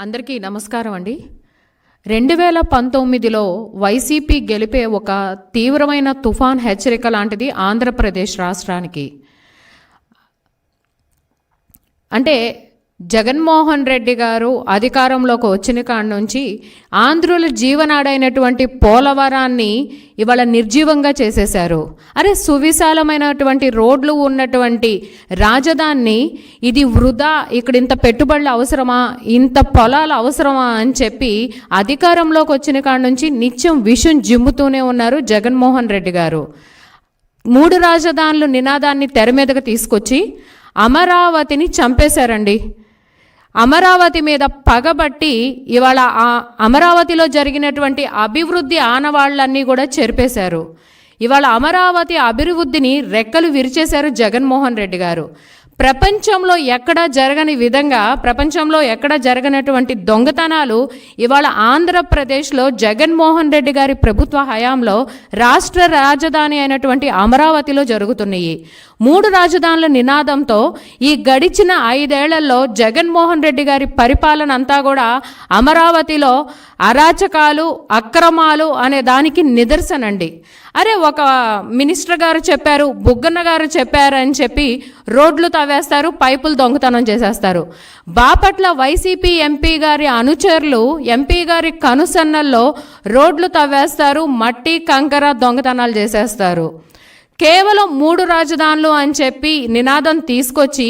అందరికీ నమస్కారం అండి. రెండు వేల పంతొమ్మిదిలో వైసీపీ గెలిపే ఒక తీవ్రమైన తుఫాన్ హెచ్చరిక లాంటిది ఆంధ్రప్రదేశ్ రాష్ట్రానికి. అంటే జగన్మోహన్ రెడ్డి గారు అధికారంలోకి వచ్చిన కాడి నుంచి ఆంధ్రుల జీవనాడైనటువంటి పోలవరాన్ని ఇవాళ నిర్జీవంగా చేసేశారు. అరే సువిశాలమైనటువంటి రోడ్లు ఉన్నటువంటి రాజధానిని ఇది వృధా ఇక్కడ ఇంత పెట్టుబడులు అవసరమా ఇంత పొలాలు అవసరమా అని చెప్పి అధికారంలోకి వచ్చిన కాడి నుంచి నిత్యం విషం జిమ్ముతూనే ఉన్నారు జగన్మోహన్ రెడ్డి గారు. మూడు రాజధానులు నినాదాన్ని తెర మీదకు తీసుకొచ్చి అమరావతిని చంపేశారండి. అమరావతి మీద పగబట్టి ఇవాళ ఆ అమరావతిలో జరిగినటువంటి అభివృద్ధి ఆనవాళ్ళన్నీ కూడా చెరిపేశారు. ఇవాళ అమరావతి అభివృద్ధిని రెక్కలు విరిచేశారు జగన్మోహన్ రెడ్డి గారు. ప్రపంచంలో ఎక్కడా జరగని విధంగా ప్రపంచంలో ఎక్కడ జరగనటువంటి దొంగతనాలు ఇవాళ ఆంధ్రప్రదేశ్లో జగన్మోహన్ రెడ్డి గారి ప్రభుత్వ హయాంలో రాష్ట్ర రాజధాని అయినటువంటి అమరావతిలో జరుగుతున్నాయి. మూడు రాజధానుల నినాదంతో ఈ గడిచిన ఐదేళ్ళలో జగన్మోహన్ రెడ్డి గారి పరిపాలన అంతా కూడా అమరావతిలో అరాచకాలు అక్రమాలు అనే దానికి నిదర్శనండి. అరే ఒక మినిస్టర్ గారు చెప్పారు బుగ్గన్న గారు చెప్పారు అని చెప్పి రోడ్లు వేస్తారు పైపులు దొంగతనం చేసేస్తారు. బాపట్ల వైసీపీ ఎంపీ గారి అనుచరులు ఎంపీ గారి కనుసన్నల్లో రోడ్లు తవ్వేస్తారు మట్టి కంకర దొంగతనాలు చేసేస్తారు. కేవలం మూడు రాజధానులు అని చెప్పి నినాదం తీసుకొచ్చి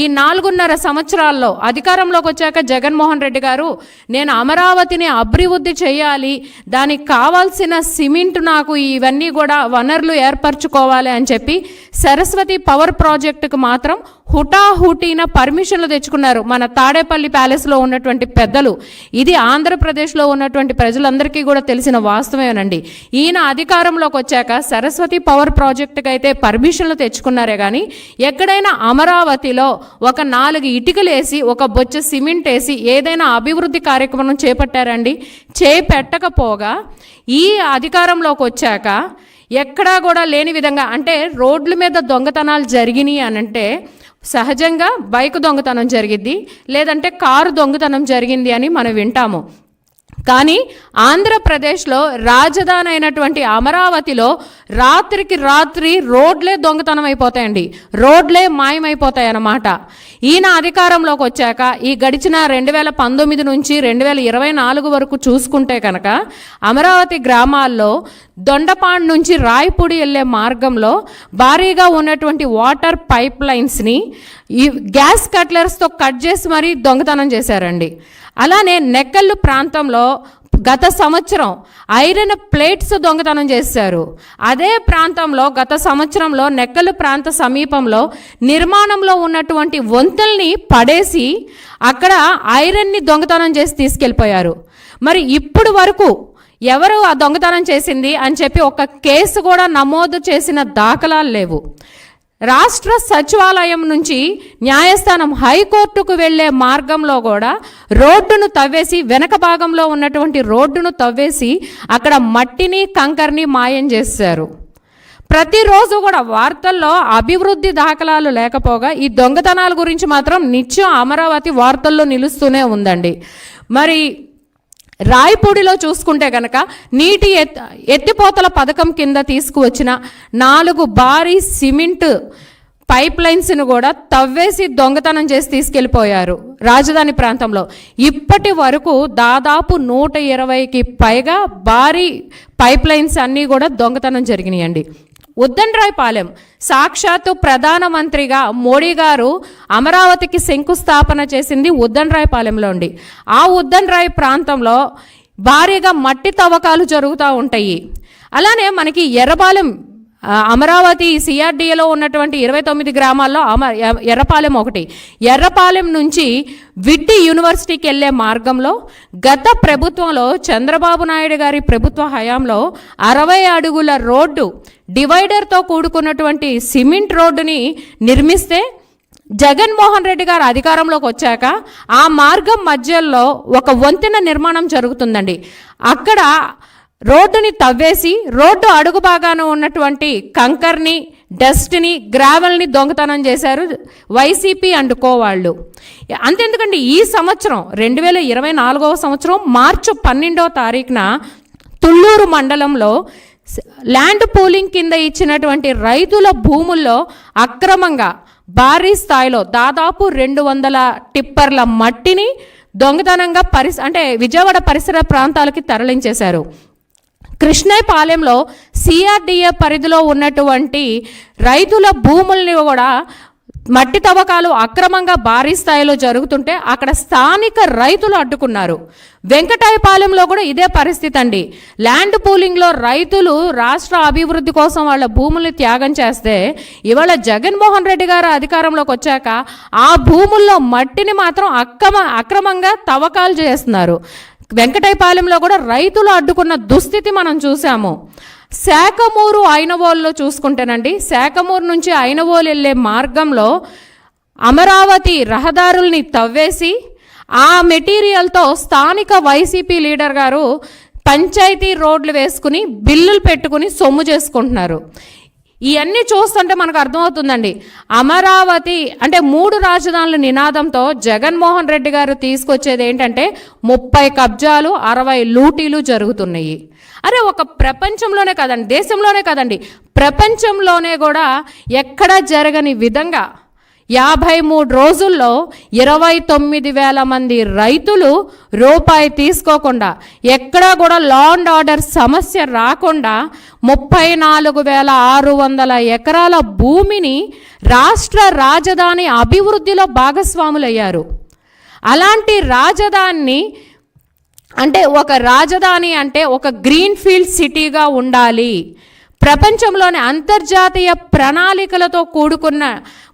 ఈ నాలుగున్నర సంవత్సరాల్లో అధికారంలోకి వచ్చాక జగన్మోహన్ రెడ్డి గారు నేను అమరావతిని అభివృద్ధి చేయాలి దానికి కావాల్సిన సిమెంట్ నాకు ఇవన్నీ కూడా వనరులు ఏర్పరచుకోవాలి అని చెప్పి సరస్వతి పవర్ ప్రాజెక్టుకు మాత్రం హుటాహుటీన పర్మిషన్లు తెచ్చుకున్నారు. మన తాడేపల్లి ప్యాలెస్లో ఉన్నటువంటి పెద్దలు ఇది ఆంధ్రప్రదేశ్లో ఉన్నటువంటి ప్రజలందరికీ కూడా తెలిసిన వాస్తవేనండి ఈయన అధికారంలోకి వచ్చాక సరస్వతి పవర్ ప్రాజెక్టుకి అయితే పర్మిషన్లు తెచ్చుకున్నారే కానీ ఎక్కడైనా అమరావతిలో ఒక నాలుగు ఇటుకలు వేసి ఒక బొచ్చ సిమెంట్ వేసి ఏదైనా అభివృద్ధి కార్యక్రమం చేపట్టారండి చేపెట్టకపోగా ఈ అధికారంలోకి వచ్చాక ఎక్కడా కూడా లేని విధంగా అంటే రోడ్ల మీద దొంగతనాలు జరిగినాయి అని అంటే సహజంగా బైక్ దొంగతనం జరిగిద్ది లేదంటే కారు దొంగతనం జరిగింది అని మనం వింటాము. కానీ ఆంధ్రప్రదేశ్లో రాజధాని అయినటువంటి అమరావతిలో రాత్రికి రాత్రి రోడ్లే దొంగతనం అయిపోతాయండి. రోడ్లే మాయమైపోతాయి అన్నమాట. ఈయన అధికారంలోకి వచ్చాక ఈ గడిచిన రెండు వేల పంతొమ్మిది నుంచి రెండు వేల ఇరవై నాలుగు వరకు చూసుకుంటే కనుక అమరావతి గ్రామాల్లో దొండపాండ్ నుంచి రాయపూడి వెళ్ళే మార్గంలో భారీగా ఉన్నటువంటి వాటర్ పైప్ లైన్స్ని ఈ గ్యాస్ కట్లర్స్తో కట్ చేసి మరీ దొంగతనం చేశారండి. అలానే నెక్కల్లు ప్రాంతంలో గత సంవత్సరం ఐరన్ ప్లేట్స్ దొంగతనం చేశారు. అదే ప్రాంతంలో గత సంవత్సరంలో నెక్కలు ప్రాంత సమీపంలో నిర్మాణంలో ఉన్నటువంటి వంతుల్ని పడేసి అక్కడ ఐరన్ని దొంగతనం చేసి తీసుకెళ్ళిపోయారు. మరి ఇప్పుడు వరకు ఎవరు ఆ దొంగతనం చేసింది అని చెప్పి ఒక కేసు కూడా నమోదు చేసిన దాఖలాలు లేవు. రాష్ట్ర సచివాలయం నుంచి న్యాయస్థానం హైకోర్టుకు వెళ్ళే మార్గంలో కూడా రోడ్డును తవ్వేసి వెనక భాగంలో ఉన్నటువంటి రోడ్డును తవ్వేసి అక్కడ మట్టిని కంకర్ని మాయం చేశారు. ప్రతిరోజు కూడా వార్తల్లో అభివృద్ధి దాఖలాలు లేకపోగా ఈ దొంగతనాల గురించి మాత్రం నిత్యం అమరావతి వార్తల్లో నిలుస్తూనే ఉందండి. మరి రాయపూడిలో చూసుకుంటే కనుక నీటి ఎత్తిపోతల పథకం కింద తీసుకువచ్చిన నాలుగు భారీ సిమెంట్ పైప్ లైన్స్ను కూడా తవ్వేసి దొంగతనం చేసి తీసుకెళ్ళిపోయారు రాజధాని ప్రాంతంలో. ఇప్పటి వరకు దాదాపు నూట ఇరవైకి పైగా భారీ పైప్ లైన్స్ అన్నీ కూడా దొంగతనం జరిగినాయండి. ఉద్దండ్రాయపాలెం. సాక్షాత్తు ప్రధానమంత్రిగా మోడీ గారు అమరావతికి శంకుస్థాపన చేసింది ఉద్దండ్రాయపాలెంలో ఉండి ఆ ఉద్దండ్రాయ్ ప్రాంతంలో భారీగా మట్టి తవ్వకాలు జరుగుతూ ఉంటాయి. అలానే మనకి ఎర్రపాలెం అమరావతి సిఆర్డీఏలో ఉన్నటువంటి ఇరవై తొమ్మిది గ్రామాల్లో అమ ఎర్రపాలెం ఒకటి. ఎర్రపాలెం నుంచి విడ్డి యూనివర్సిటీకి వెళ్ళే మార్గంలో గత ప్రభుత్వంలో చంద్రబాబు నాయుడు గారి ప్రభుత్వ హయాంలో అరవై అడుగుల రోడ్డు డివైడర్తో కూడుకున్నటువంటి సిమెంట్ రోడ్డుని నిర్మిస్తే జగన్మోహన్ రెడ్డి గారు అధికారంలోకి వచ్చాక ఆ మార్గం మధ్యలో ఒక వంతెన నిర్మాణం జరుగుతుందండి. అక్కడ రోడ్డుని తవ్వేసి రోడ్డు అడుగు భాగాన ఉన్నటువంటి కంకర్ని డస్ట్ని గ్రావెల్ని దొంగతనం చేశారు వైసీపీ అండ్ కో వాళ్ళు. అంతెందుకండి ఈ సంవత్సరం రెండు వేల ఇరవై నాలుగవ సంవత్సరం మార్చి పన్నెండవ తారీఖున తుళ్ళూరు మండలంలో ల్యాండ్ పూలింగ్ కింద ఇచ్చినటువంటి రైతుల భూముల్లో అక్రమంగా భారీ స్థాయిలో దాదాపు రెండు వందల టిప్పర్ల మట్టిని దొంగతనంగా పరిస అంటే విజయవాడ పరిసర ప్రాంతాలకి తరలించేశారు. కృష్ణాయపాలెంలో సిఆర్డిఏ పరిధిలో ఉన్నటువంటి రైతుల భూముల్ని కూడా మట్టి తవ్వకాలు అక్రమంగా భారీ స్థాయిలో జరుగుతుంటే అక్కడ స్థానిక రైతులు అడ్డుకున్నారు. వెంకటాయపాలెంలో కూడా ఇదే పరిస్థితి అండి ల్యాండ్ పూలింగ్లో రైతులు రాష్ట్ర అభివృద్ధి కోసం వాళ్ళ భూముల్ని త్యాగం చేస్తే ఇవాళ జగన్మోహన్ రెడ్డి గారు అధికారంలోకి వచ్చాక ఆ భూముల్లో మట్టిని మాత్రం అక్రమ అక్రమంగా తవ్వకాలు చేస్తున్నారు. వెంకటాయపాలెంలో కూడా రైతులు అడ్డుకున్న దుస్థితి మనం చూసాము శాఖమూరు ఐనవోలులో చూసుకుంటేనండి శాఖమూరు నుంచి ఐనవోలు వెళ్ళే మార్గంలో అమరావతి రహదారుల్ని తవ్వేసి ఆ మెటీరియల్తో స్థానిక వైసీపీ లీడర్ గారు పంచాయతీ రోడ్లు వేసుకుని బిల్లులు పెట్టుకుని సొమ్ము చేసుకుంటున్నారు. ఇవన్నీ చూస్తుంటే మనకు అర్థమవుతుందండి. అమరావతి అంటే మూడు రాజధానుల నినాదంతో జగన్మోహన్ రెడ్డి గారు తీసుకొచ్చేది ఏంటంటే ముప్పై కబ్జాలు అరవై లూటీలు జరుగుతున్నాయి. అరే ఒక ప్రపంచంలోనే కదండి దేశంలోనే కదండి. ప్రపంచంలోనే కూడా ఎక్కడా జరగని విధంగా యాభై మూడు రోజుల్లో ఇరవై తొమ్మిది వేల మంది రైతులు రూపాయి తీసుకోకుండా ఎక్కడా కూడా లాండ్ ఆర్డర్ సమస్య రాకుండా ముప్పై నాలుగు వేల ఆరు వందల ఎకరాల భూమిని రాష్ట్ర రాజధాని అభివృద్ధిలో భాగస్వాములయ్యారు. అలాంటి రాజధానిని అంటే ఒక రాజధాని అంటే ఒక గ్రీన్ ఫీల్డ్ సిటీగా ఉండాలి. ప్రపంచంలోని అంతర్జాతీయ ప్రణాళికలతో కూడుకున్న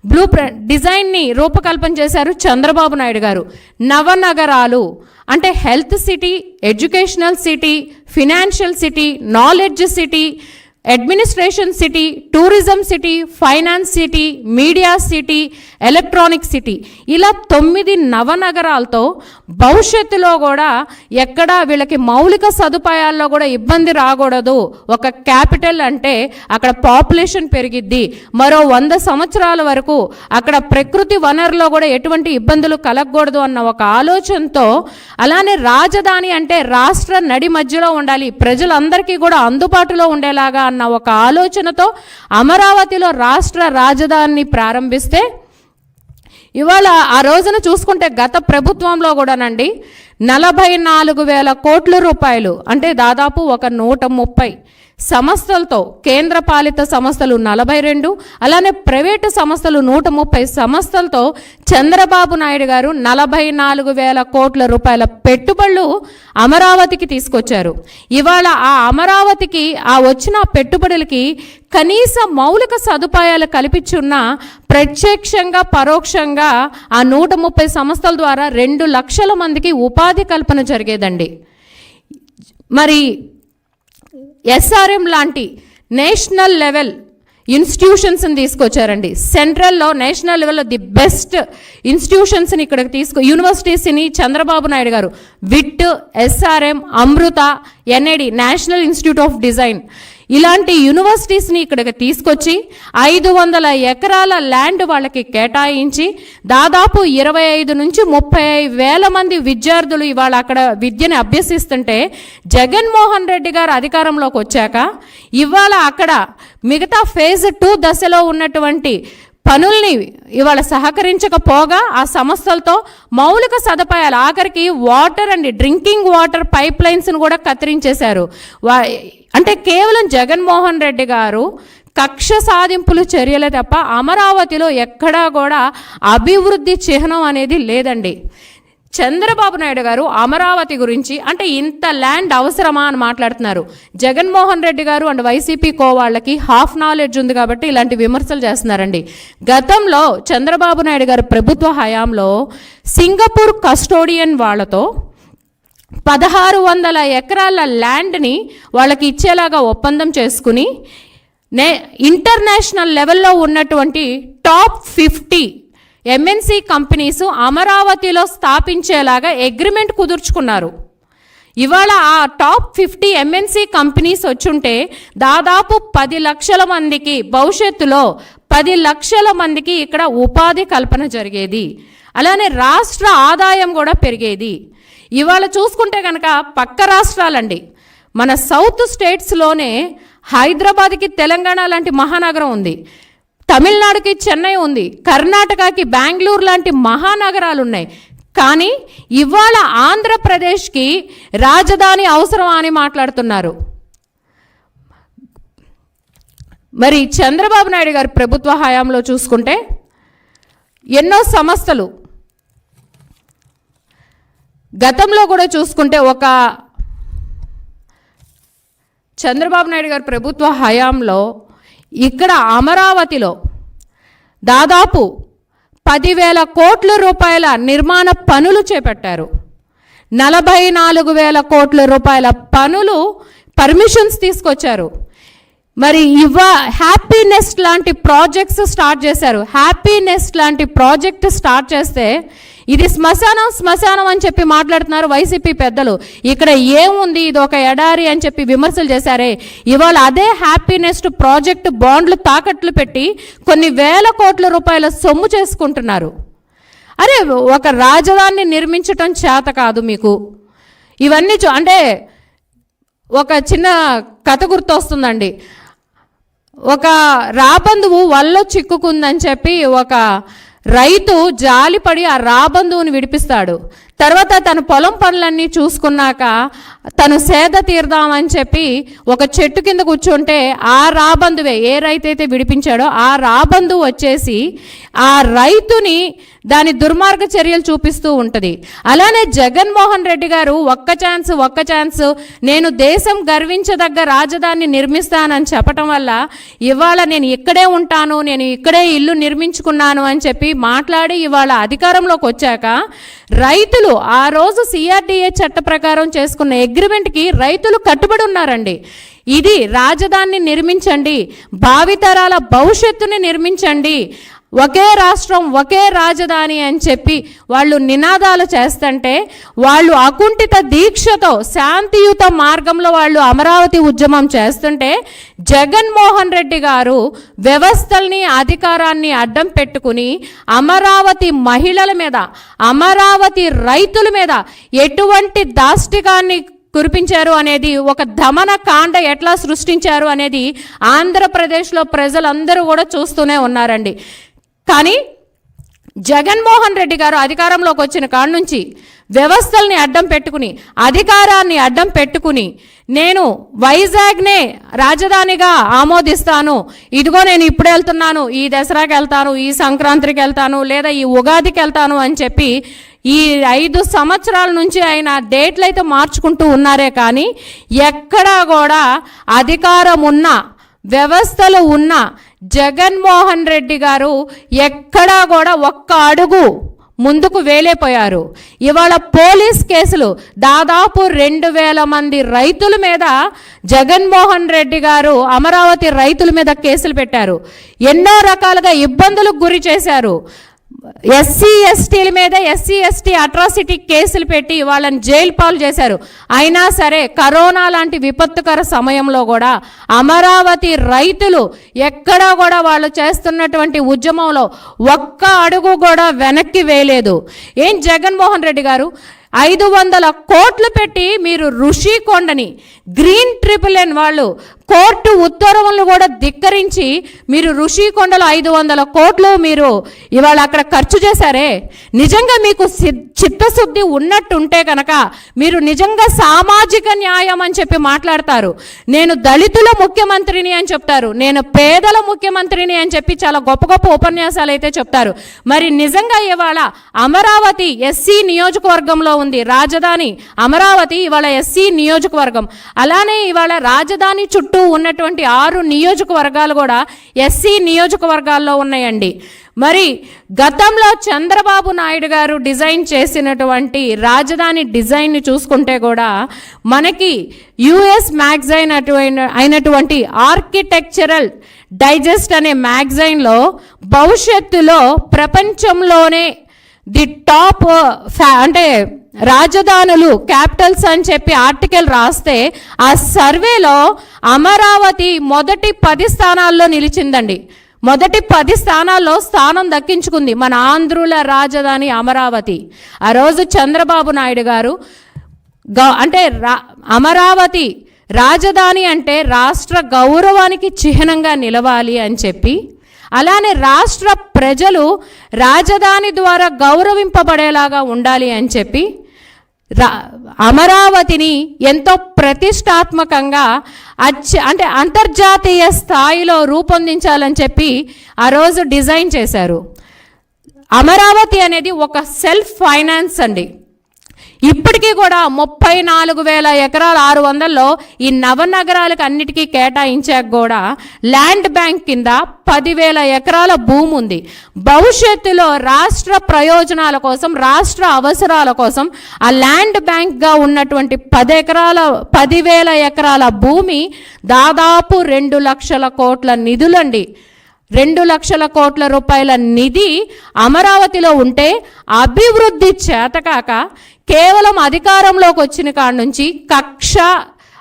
బ్లూ డిజైన్ని రూపకల్పన చేశారు చంద్రబాబు నాయుడు గారు. నవనగరాలు అంటే health city educational city financial city knowledge city administration city tourism city finance city media city electronic city ఇలా తొమ్మిది నవనగరాలతో భవిష్యత్తులో కూడా ఎక్కడ వీళ్ళకి మౌలిక సదుపాయాల్లో కూడా ఇబ్బంది రాకూడదు. ఒక క్యాపిటల్ అంటే అక్కడ పాపులేషన్ పెరిగిద్ది. మరో వంద సంవత్సరాల వరకు అక్కడ ప్రకృతి వనరులో కూడా ఎటువంటి ఇబ్బందులు కలగకూడదు అన్న ఒక ఆలోచనతో అలానే రాజధాని అంటే రాష్ట్ర నడి మధ్యలో ఉండాలి. ప్రజలందరికీ కూడా అందుబాటులో ఉండేలాగా అన్న ఒక ఆలోచనతో అమరావతిలో రాష్ట్ర రాజధానిని ప్రారంభిస్తే ఇవాళ ఆ రోజున చూసుకుంటే గత ప్రభుత్వంలో కూడానండి నలభై నాలుగు వేల కోట్ల రూపాయలు అంటే దాదాపు ఒక నూట ముప్పై సంస్థలతో కేంద్ర పాలిత సంస్థలు నలభై రెండు అలానే ప్రైవేటు సంస్థలు నూట ముప్పై సంస్థలతో చంద్రబాబు నాయుడు గారు నలభై నాలుగు వేల కోట్ల రూపాయల పెట్టుబడులు అమరావతికి తీసుకొచ్చారు. ఇవాళ ఆ అమరావతికి ఆ వచ్చిన పెట్టుబడులకి కనీస మౌలిక సదుపాయాలు కల్పించున్న ప్రత్యక్షంగా పరోక్షంగా ఆ నూట ముప్పై సంస్థల ద్వారా రెండు లక్షల మందికి ఉపాధి కల్పన జరిగేదండి. మరి ఎస్ఆర్ఎం లాంటి నేషనల్ లెవెల్ ఇన్స్టిట్యూషన్స్ని తీసుకొచ్చారండి. సెంట్రల్లో నేషనల్ లెవెల్లో ది బెస్ట్ ఇన్స్టిట్యూషన్స్ని ఇక్కడికి తీసుకు యూనివర్సిటీస్ని చంద్రబాబు నాయుడు గారు. VIT SRM Amrita NID national institute of design. ఇలాంటి యూనివర్సిటీస్ని ఇక్కడికి తీసుకొచ్చి ఐదు వందల ఎకరాల ల్యాండ్ వాళ్ళకి కేటాయించి దాదాపు ఇరవై ఐదు నుంచి ముప్పై వేల మంది విద్యార్థులు ఇవాళ అక్కడ విద్యను అభ్యసిస్తుంటే జగన్మోహన్ రెడ్డి గారు అధికారంలోకి వచ్చాక ఇవాళ అక్కడ మిగతా ఫేజ్ టూ దశలో ఉన్నటువంటి పనుల్ని ఇవాళ సహకరించకపోగా ఆ సంస్థలతో మౌలిక సదుపాయాలు. ఆఖరికి వాటర్ అండి డ్రింకింగ్ వాటర్ పైప్ లైన్స్ను కూడా కత్తిరించేశారు. వా అంటే కేవలం జగన్మోహన్ రెడ్డి గారు కక్ష సాధింపులు చర్యలే తప్ప అమరావతిలో ఎక్కడా కూడా అభివృద్ధి చిహ్నం అనేది లేదండి. చంద్రబాబు నాయుడు గారు అమరావతి గురించి అంటే ఇంత ల్యాండ్ అవసరమా అని మాట్లాడుతున్నారు. జగన్మోహన్ రెడ్డి గారు అండ్ వైసీపీ కో వాళ్ళకి హాఫ్ నాలెడ్జ్ ఉంది కాబట్టి ఇలాంటి విమర్శలు చేస్తున్నారండి. గతంలో చంద్రబాబు నాయుడు గారు ప్రభుత్వ హయాంలో సింగపూర్ కస్టోడియన్ వాళ్ళతో పదహారు వందల ఎకరాల ల్యాండ్ని వాళ్ళకి ఇచ్చేలాగా ఒప్పందం చేసుకుని నే ఇంటర్నేషనల్ లెవెల్లో ఉన్నటువంటి టాప్ ఫిఫ్టీ ఎంఎన్సీ కంపెనీస్ అమరావతిలో స్థాపించేలాగా అగ్రిమెంట్ కుదుర్చుకున్నారు. ఇవాళ ఆ టాప్ ఫిఫ్టీ ఎంఎన్సి కంపెనీస్ వచ్చుంటే దాదాపు పది లక్షల మందికి భవిష్యత్తులో పది లక్షల మందికి ఇక్కడ ఉపాధి కల్పన జరిగేది. అలానే రాష్ట్ర ఆదాయం కూడా పెరిగేది. ఇవాళ చూసుకుంటే కనుక పక్క రాష్ట్రాలండి. మన సౌత్ స్టేట్స్లోనే హైదరాబాద్కి తెలంగాణ లాంటి మహానగరం ఉంది. తమిళనాడుకి చెన్నై ఉంది కర్ణాటకకి బెంగళూరు లాంటి మహానగరాలు ఉన్నాయి కానీ ఇవాళ ఆంధ్రప్రదేశ్కి రాజధాని అవసరం అని మాట్లాడుతున్నారు. మరి చంద్రబాబు నాయుడు గారి ప్రభుత్వ హయాంలో చూసుకుంటే ఎన్నో సంస్థలు గతంలో కూడా చూసుకుంటే ఒక చంద్రబాబు నాయుడు గారి ప్రభుత్వ హయాంలో ఇక్కడ అమరావతిలో దాదాపు పదివేల కోట్ల రూపాయల నిర్మాణ పనులు చేపట్టారు. నలభై నాలుగు వేల కోట్ల రూపాయల పనులు పర్మిషన్స్ తీసుకొచ్చారు. మరి ఇవ హ్యాపీనెస్ లాంటి ప్రాజెక్ట్స్ స్టార్ట్ చేశారు. హ్యాపీనెస్ట్ లాంటి ప్రాజెక్ట్ స్టార్ట్ చేస్తే ఇది శ్మశానం శ్మశానం అని చెప్పి మాట్లాడుతున్నారు వైసీపీ పెద్దలు. ఇక్కడ ఏముంది? ఇది ఒక ఎడారి అని చెప్పి విమర్శలు చేశారే. ఇవాళ అదే హ్యాపీనెస్ ప్రాజెక్ట్ బాండ్లు తాకట్లు పెట్టి కొన్ని వేల కోట్ల రూపాయల సొమ్ము చేసుకుంటున్నారు. అరే ఒక రాజధానిని నిర్మించటం చేత కాదు మీకు. ఇవన్నీ చూ అంటే ఒక చిన్న కథ గుర్తొస్తుందండి. ఒక రాబందువు వల్ల చిక్కుకుందని చెప్పి ఒక రైతు జాలిపడి ఆ రాబందువుని విడిపిస్తాడు. తర్వాత తన పొలం పనులన్నీ చూసుకున్నాక తను సేద తీర్దామని చెప్పి ఒక చెట్టు కింద కూర్చుంటే ఆ రాబందువే ఏ రైతు అయితే విడిపించాడో ఆ రాబందు వచ్చేసి ఆ రైతుని దాని దుర్మార్గ చర్యలు చూపిస్తూ ఉంటుంది. అలానే జగన్మోహన్ రెడ్డి గారు ఒక్క ఛాన్స్ ఒక్క ఛాన్స్ నేను దేశం గర్వించదగ్గ రాజధాని నిర్మిస్తానని చెప్పటం వల్ల ఇవాళ నేను ఇక్కడే ఉంటాను నేను ఇక్కడే ఇల్లు నిర్మించుకున్నాను అని చెప్పి మాట్లాడి ఇవాళ అధికారంలోకి వచ్చాక రైతులు ఆ రోజు సిఆర్డిఏ చట్ట ప్రకారం చేసుకున్న అగ్రిమెంట్కి రైతులు కట్టుబడి ఉన్నారండి. ఇది రాజధానిని నిర్మించండి భావితరాల భవిష్యత్తుని నిర్మించండి ఒకే రాష్ట్రం ఒకే రాజధాని అని చెప్పి వాళ్ళు నినాదాలు చేస్తుంటే వాళ్ళు అకుంఠిత దీక్షతో శాంతియుత మార్గంలో వాళ్ళు అమరావతి ఉద్యమం చేస్తుంటే జగన్మోహన్ రెడ్డి గారు వ్యవస్థల్ని అధికారాన్ని అడ్డం పెట్టుకుని అమరావతి మహిళల మీద అమరావతి రైతుల మీద ఎటువంటి దాష్టికాన్ని కురిపించారు అనేది ఒక దమన కాండ ఎట్లా సృష్టించారు అనేది ఆంధ్రప్రదేశ్లో ప్రజలందరూ కూడా చూస్తూనే ఉన్నారండి. కానీ జగన్మోహన్ రెడ్డి గారు అధికారంలోకి వచ్చిన కాడ నుంచి వ్యవస్థల్ని అడ్డం పెట్టుకుని అధికారాన్ని అడ్డం పెట్టుకుని నేను వైజాగ్నే రాజధానిగా ఆమోదిస్తాను ఇదిగో నేను ఇప్పుడు వెళ్తున్నాను ఈ దసరాకి వెళ్తాను ఈ సంక్రాంతికి వెళ్తాను లేదా ఈ ఉగాదికి వెళ్తాను అని చెప్పి ఈ ఐదు సంవత్సరాల నుంచి ఆయన డేట్లు అయితే మార్చుకుంటూ ఉన్నారే కానీ ఎక్కడా కూడా అధికారం ఉన్న వ్యవస్థలు ఉన్న జగన్మోహన్ రెడ్డి గారు ఎక్కడా కూడా ఒక్క అడుగు ముందుకు వేలేపోయారు. ఇవాళ పోలీస్ కేసులు దాదాపు రెండు వేల మంది రైతుల మీద జగన్మోహన్ రెడ్డి గారు అమరావతి రైతుల మీద కేసులు పెట్టారు. ఎన్నో రకాలుగా ఇబ్బందులకు గురి చేశారు. ఎస్సీ ఎస్టీల మీద ఎస్సీ ఎస్టీ అట్రాసిటీ కేసులు పెట్టి వాళ్ళని జైలు పాలు చేశారు. అయినా సరే కరోనా లాంటి విపత్తుకర సమయంలో కూడా అమరావతి రైతులు ఎక్కడా కూడా వాళ్ళు చేస్తున్నటువంటి ఉద్యమంలో ఒక్క అడుగు కూడా వెనక్కి వేయలేదు. ఏం జగన్మోహన్ రెడ్డి గారు? ఐదు వందల కోట్లు పెట్టి మీరు ఋషికొండని గ్రీన్ ట్రిపుల్ ఎన్ వాళ్ళు కోర్టు ఉత్తర్వులను కూడా ధిక్కరించి మీరు ఋషికొండలో ఐదు వందల కోట్లు మీరు ఇవాళ అక్కడ ఖర్చు చేశారే. నిజంగా మీకు చిత్తశుద్ధి ఉన్నట్టుంటే కనుక మీరు నిజంగా సామాజిక న్యాయం అని చెప్పి మాట్లాడతారు. నేను దళితుల ముఖ్యమంత్రిని అని చెప్తారు. నేను పేదల ముఖ్యమంత్రిని అని చెప్పి చాలా గొప్ప గొప్ప ఉపన్యాసాలు అయితే చెప్తారు. మరి నిజంగా ఇవాళ అమరావతి ఎస్సీ నియోజకవర్గంలో ఉంది. రాజధాని అమరావతి ఇవాళ ఎస్సీ నియోజకవర్గం. అలానే ఇవాళ రాజధాని చుట్టూ ఉన్నటువంటి ఆరు నియోజకవర్గాలు కూడా ఎస్సీ నియోజకవర్గాల్లో ఉన్నాయండి. మరి గతంలో చంద్రబాబు నాయుడు గారు డిజైన్ చేసినటువంటి రాజధాని డిజైన్ని చూసుకుంటే కూడా మనకి యుఎస్ మ్యాగజైన్ అయినటువంటి ఆర్కిటెక్చరల్ డైజెస్ట్ అనే మ్యాగజైన్లో భవిష్యత్తులో ప్రపంచంలోనే ది టాప్ ఫ్యా అంటే రాజధానులు క్యాపిటల్స్ అని చెప్పి ఆర్టికల్ రాస్తే ఆ సర్వేలో అమరావతి మొదటి పది స్థానాల్లో నిలిచిందండి. మొదటి పది స్థానాల్లో స్థానం దక్కించుకుంది మన ఆంధ్రుల రాజధాని అమరావతి. ఆ రోజు చంద్రబాబు నాయుడు గారు గ అంటే రా అమరావతి రాజధాని అంటే రాష్ట్ర గౌరవానికి చిహ్నంగా నిలవాలి అని చెప్పి అలానే రాష్ట్ర ప్రజలు రాజధాని ద్వారా గౌరవింపబడేలాగా ఉండాలి అని చెప్పి రా అమరావతిని ఎంతో ప్రతిష్టాత్మకంగా అచ్చ అంటే అంతర్జాతీయ స్థాయిలో రూపొందించాలని చెప్పి ఆ రోజు డిజైన్ చేశారు. అమరావతి అనేది ఒక సెల్ఫ్ ఫైనాన్స్ అండి. ఇప్పటికీ కూడా ముప్పై నాలుగు వేల ఎకరాల ఆరు వందల్లో ఈ నవనగరాలకు అన్నిటికీ కేటాయించాక కూడా ల్యాండ్ బ్యాంక్ కింద పదివేల ఎకరాల భూమి ఉంది. భవిష్యత్తులో రాష్ట్ర ప్రయోజనాల కోసం రాష్ట్ర అవసరాల కోసం ఆ ల్యాండ్ బ్యాంక్గా ఉన్నటువంటి పది ఎకరాల పదివేల ఎకరాల భూమి దాదాపు రెండు లక్షల కోట్ల నిధులండి. రెండు లక్షల కోట్ల రూపాయల నిధి అమరావతిలో ఉంటే అభివృద్ధి చేతకాక కేవలం అధికారంలోకి వచ్చిన కాడ నుంచి కక్ష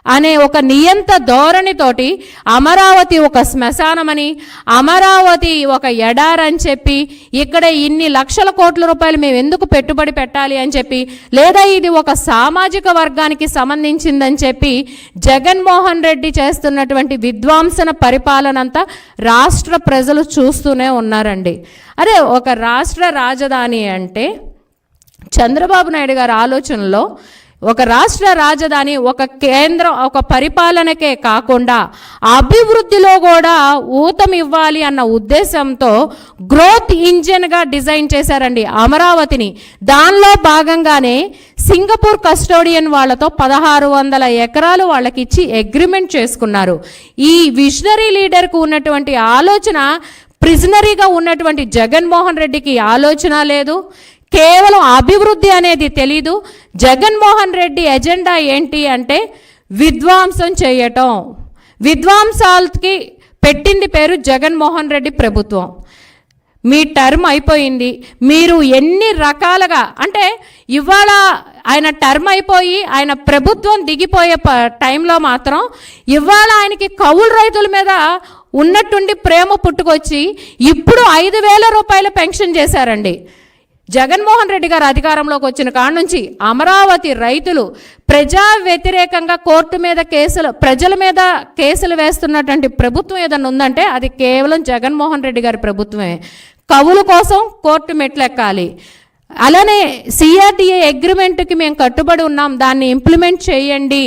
అనే ఒక నియంత ధోరణితోటి అమరావతి ఒక శ్మశానమని అమరావతి ఒక ఎడారని చెప్పి ఇక్కడ ఇన్ని లక్షల కోట్ల రూపాయలు మేము ఎందుకు పెట్టుబడి పెట్టాలి అని చెప్పి లేదా ఇది ఒక సామాజిక వర్గానికి సంబంధించిందని చెప్పి జగన్మోహన్ రెడ్డి చేస్తున్నటువంటి విద్వాంసన పరిపాలన అంతా రాష్ట్ర ప్రజలు చూస్తూనే ఉన్నారండి. అరే ఒక రాష్ట్ర రాజధాని అంటే చంద్రబాబు నాయుడు గారి ఆలోచనలో ఒక రాష్ట్ర రాజధాని ఒక కేంద్రం ఒక పరిపాలనకే కాకుండా అభివృద్ధిలో కూడా ఊతం ఇవ్వాలి అన్న ఉద్దేశంతో గ్రోత్ ఇంజిన్గా డిజైన్ చేశారండి అమరావతిని. దానిలో భాగంగానే సింగపూర్ కస్టోడియన్ వాళ్ళతో పదహారు వందల ఎకరాలు వాళ్ళకి ఇచ్చి అగ్రిమెంట్ చేసుకున్నారు. ఈ విజనరీ లీడర్కు ఉన్నటువంటి ఆలోచన ప్రిజనరీగా ఉన్నటువంటి జగన్మోహన్ రెడ్డికి ఆలోచన లేదు. కేవలం అభివృద్ధి అనేది తెలీదు. జగన్మోహన్ రెడ్డి ఎజెండా ఏంటి అంటే విధ్వంసం చేయటం. విధ్వంసాలకి పెట్టింది పేరు జగన్మోహన్ రెడ్డి ప్రభుత్వం. మీ టర్మ్ అయిపోయింది. మీరు ఎన్ని రకాలుగా అంటే ఇవాళ ఆయన టర్మ్ అయిపోయి ఆయన ప్రభుత్వం దిగిపోయే ప టైంలో మాత్రం ఇవాళ ఆయనకి కౌలు రైతుల మీద ఉన్నట్టుండి ప్రేమ పుట్టుకొచ్చి ఇప్పుడు ఐదు వేల రూపాయల పెన్షన్ చేశారండి. జగన్మోహన్ రెడ్డి గారు అధికారంలోకి వచ్చిన కాడ నుంచి అమరావతి రైతులు ప్రజా వ్యతిరేకంగా కోర్టు మీద కేసులు ప్రజల మీద కేసులు వేస్తున్నటువంటి ప్రభుత్వం ఏదన్నా ఉందంటే అది కేవలం జగన్మోహన్ రెడ్డి గారి ప్రభుత్వమే. కవుల కోసం కోర్టు మెట్లెక్కాలి. అలానే సిఆర్డిఏ అగ్రిమెంట్కి మేము కట్టుబడి ఉన్నాం. దాన్ని ఇంప్లిమెంట్ చేయండి.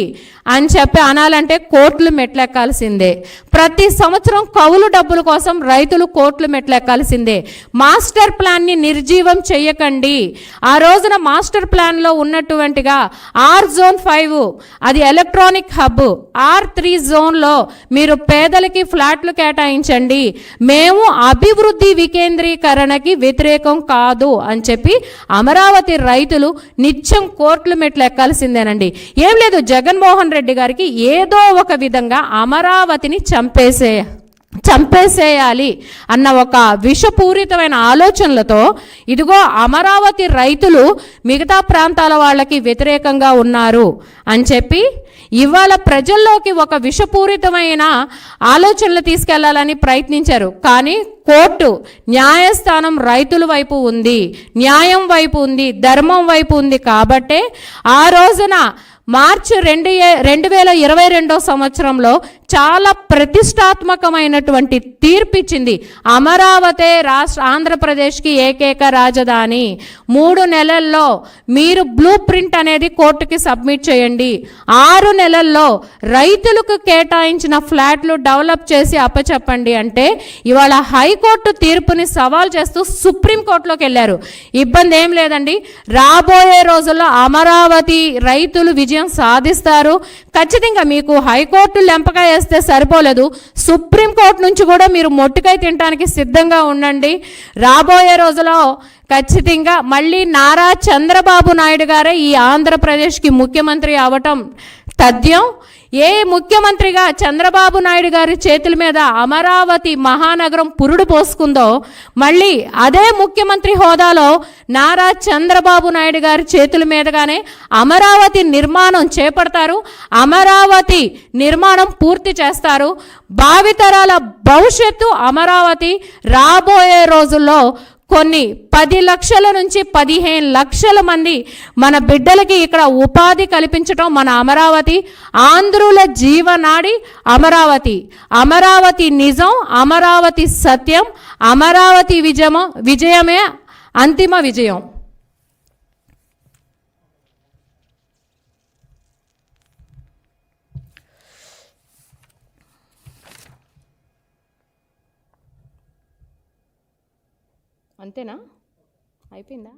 అని చెప్పి అనాలంటే కోట్లు మెట్లెక్కాల్సిందే. ప్రతి సంవత్సరం కవులు డబ్బుల కోసం రైతులు కోట్లు మెట్లెక్కాల్సిందే. మాస్టర్ ప్లాన్ని నిర్జీవం చేయకండి ఆ రోజున మాస్టర్ ప్లాన్లో ఉన్నటువంటిగా ఆర్ జోన్ ఫైవ్ అది ఎలక్ట్రానిక్ హబ్ ఆర్ త్రీ జోన్లో మీరు పేదలకి ఫ్లాట్లు కేటాయించండి. మేము అభివృద్ధి వికేంద్రీకరణకి వ్యతిరేకం కాదు అని చెప్పి అమరావతి రైతులు నిత్యం కోట్లు మెట్లు ఎక్కాల్సిందేనండి ఏం లేదు జగన్మోహన్ రెడ్డి రెడ్డి గారికి ఏదో ఒక విధంగా అమరావతిని చంపేసే చంపేసేయాలి అన్న ఒక విషపూరితమైన ఆలోచనలతో ఇదిగో అమరావతి రైతులు మిగతా ప్రాంతాల వాళ్ళకి వ్యతిరేకంగా ఉన్నారు అని చెప్పి ఇవాళ ప్రజల్లోకి ఒక విషపూరితమైన ఆలోచనలు తీసుకెళ్ళాలని ప్రయత్నించారు. కానీ కోర్టు న్యాయస్థానం రైతుల వైపు ఉంది న్యాయం వైపు ఉంది ధర్మం వైపు ఉంది కాబట్టే ఆ రోజున మార్చి రెండు రెండు వేల ఇరవై రెండో సంవత్సరంలో చాలా ప్రతిష్టాత్మకమైనటువంటి తీర్పిచ్చింది. అమరావతి రాష్ట్ర ఆంధ్రప్రదేశ్కి ఏకైక రాజధాని. మూడు నెలల్లో మీరు బ్లూ ప్రింట్ అనేది కోర్టుకి సబ్మిట్ చేయండి. ఆరు నెలల్లో రైతులకు కేటాయించిన ఫ్లాట్లు డెవలప్ చేసి అప్పచెప్పండి అంటే ఇవాళ హైకోర్టు తీర్పుని సవాల్ చేస్తూ సుప్రీంకోర్టులోకి వెళ్ళారు. ఇబ్బంది ఏం లేదండి. రాబోయే రోజుల్లో అమరావతి రైతులు విజయం సాధిస్తారు. ఖచ్చితంగా మీకు హైకోర్టు లెంపగా చేస్తే సరిపోలేదు. సుప్రీంకోర్టు నుంచి కూడా మీరు మొట్టుకై తినడానికి సిద్ధంగా ఉండండి. రాబోయే రోజులో ఖచ్చితంగా మళ్ళీ నారా చంద్రబాబు నాయుడు గారే ఈ ఆంధ్రప్రదేశ్కి ముఖ్యమంత్రి అవటం తథ్యం. ఏ ముఖ్యమంత్రిగా చంద్రబాబు నాయుడు గారి చేతుల మీద అమరావతి మహానగరం పురుడు పోసుకుందో మళ్ళీ అదే ముఖ్యమంత్రి హోదాలో నారా చంద్రబాబు నాయుడు గారి చేతుల మీదగానే అమరావతి నిర్మాణం చేపడతారు. అమరావతి నిర్మాణం పూర్తి చేస్తారు. భావితరాల భవిష్యత్తు అమరావతి రాబోయే రోజుల్లో కొన్ని పది లక్షల నుంచి పదిహేను లక్షల మంది మన బిడ్డలకి ఇక్కడ ఉపాధి కల్పించటం మన అమరావతి. ఆంధ్రుల జీవనాడి అమరావతి. అమరావతి నిజం అమరావతి సత్యం అమరావతి విజయమ విజయమే అంతిమ విజయం. అంతేనా? అయిపోయిందా?